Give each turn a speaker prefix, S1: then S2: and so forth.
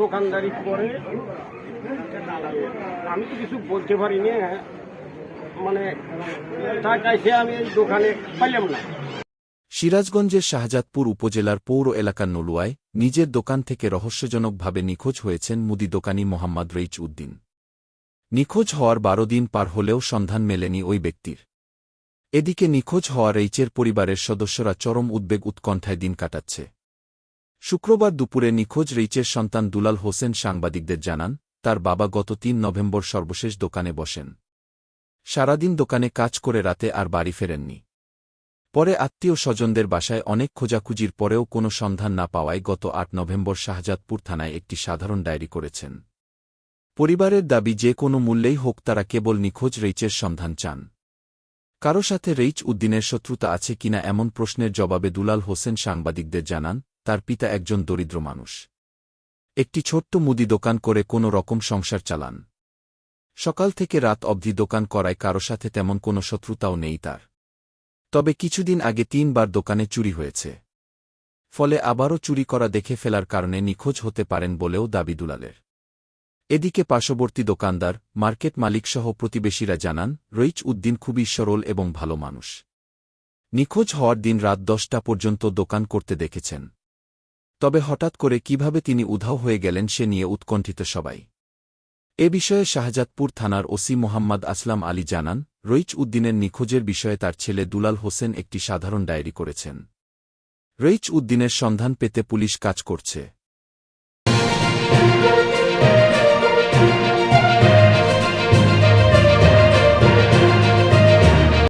S1: দোকানদারি করে। আমি তো কিছু বলতে পারি না মানে টাকাইছে আমি এই দোকানে পাইলাম না।
S2: সিরাজগঞ্জের শাহজাদপুর উপজেলার পৌর এলাকার নলুয়ায় নিজের দোকান থেকে রহস্যজনকভাবে নিখোঁজ হয়েছেন মুদি দোকানি মোহাম্মদ রইচ উদ্দিন। নিখোঁজ হওয়ার বারো দিন পার হলেও সন্ধান মেলেনি ওই ব্যক্তির। এদিকে নিখোঁজ হওয়া রেইচের পরিবারের সদস্যরা চরম উদ্বেগ উৎকণ্ঠায় দিন কাটাচ্ছে। শুক্রবার দুপুরে নিখোঁজ রেইচের সন্তান দুলাল হোসেন সাংবাদিকদের জানান, তার বাবা গত তিন নভেম্বর সর্বশেষ দোকানে বসেন। সারাদিন দোকানে কাজ করে রাতে আর বাড়ি ফেরেননি। পরে আত্মীয় স্বজনদের বাসায় অনেক খোঁজাখুঁজির পরেও কোনো সন্ধান না পাওয়ায় গত আট নভেম্বর শাহজাদপুর থানায় একটি সাধারণ ডায়েরি করেছেন। পরিবারের দাবি যে কোনো মূল্যেই হোক তারা কেবল নিখোঁজ রেইচের সন্ধান চান। কারও সাথে রেইচ উদ্দিনের শত্রুতা আছে কিনা এমন প্রশ্নের জবাবে দুলাল হোসেন সাংবাদিকদের জানান তার পিতা একজন দরিদ্র মানুষ। একটি ছোট্ট মুদি দোকান করে কোনো রকম সংসার চালান। সকাল থেকে রাত অবধি দোকান করায় কারও সাথে তেমন কোনো শত্রুতাও নেই তার। তবে কিছুদিন আগে তিনবার দোকানে চুরি হয়েছে। ফলে আবারও চুরি করা দেখে ফেলার কারণে নিখোঁজ হতে পারেন বলেও দাবি দুলালের। এদিকে পার্শ্ববর্তী দোকানদার, মার্কেট মালিকসহ প্রতিবেশীরা জানান, রইচ উদ্দিন খুবই সরল এবং ভালো মানুষ। নিখোঁজ হওয়ার দিন রাত দশটা পর্যন্ত দোকান করতে দেখেছেন। তবে হঠাৎ করে কীভাবে তিনি উধাও হয়ে গেলেন সে নিয়ে উৎকণ্ঠিত সবাই। এ বিষয়ে শাহজাদপুর থানার ওসি মোহাম্মদ আসলাম আলী জানান, রইচ উদ্দিনের নিখোঁজের বিষয়ে তার ছেলে দুলাল হোসেন একটি সাধারণ ডায়েরি করেছেন। রইচ উদ্দিনের সন্ধান পেতে পুলিশ কাজ করছে।